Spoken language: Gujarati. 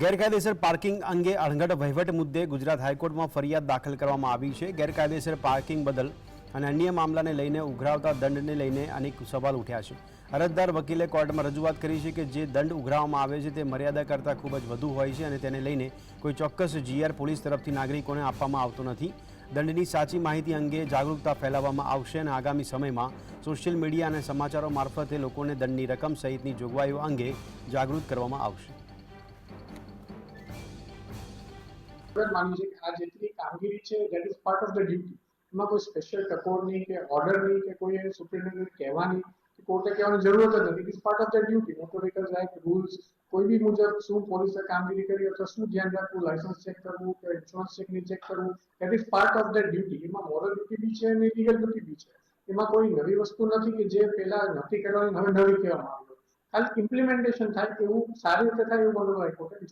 ગેરકાયદેસર પાર્કિંગ અંગે અણઘડ વહીવટ મુદ્દે ગુજરાત હાઈકોર્ટમાં ફરિયાદ દાખલ કરવામાં આવી છે. ગેરકાયદેસર પાર્કિંગ બદલ અને અન્ય મામલાને લઈને ઉઘરાવતા દંડને લઈને અનેક સવાલ ઉઠ્યા છે. અરજદાર વકીલે કોર્ટમાં રજૂઆત કરી છે કે જે દંડ ઉઘરાવવામાં આવે છે તે મર્યાદા કરતાં ખૂબ જ વધુ હોય છે અને તેને લઈને કોઈ ચોક્કસ જીઆર પોલીસ તરફથી નાગરિકોને આપવામાં આવતો નથી. દંડની સાચી માહિતી અંગે જાગૃતતા ફેલાવવામાં આવશે અને આગામી સમયમાં સોશિયલ મીડિયા અને સમાચારો મારફતે લોકોને દંડની રકમ સહિતની જોગવાઈઓ અંગે જાગૃત કરવામાં આવશે. માનવી છે કે આ જેટલી કામગીરી છે that is part of the duty એમાં કોઈ સ્પેશિયલ ટકોરની કે ઓર્ડરની કે કોઈ સુપ્રિન્ટેન્ડન્ટ કહેવાની કે કોર્ટે કહેવાની જરૂરત જ નથી. Is part of the duty motor vehicle rules કોઈ બી મુજબ શું પોલીસે કામગીરી કરી અથવા શું ધ્યાન રાખવું લાયસન્સ ચેક કરવું કે ઇન્સ્યોરન્સ ચેકની ચેક કરવું that is part of the duty એમાં મોરલ ડ્યુટી બી છે અને લીગલ ડ્યુટી બી છે. એમાં કોઈ નવી વસ્તુ નથી કે જે પહેલા નથી કરવાની હવે નવી કહેવામાં આવી. ખાલી ઇમ્પ્લિમેન્ટેશન થાય એવું, સારી રીતે થાય એવું બનવું હાઈકોર્ટે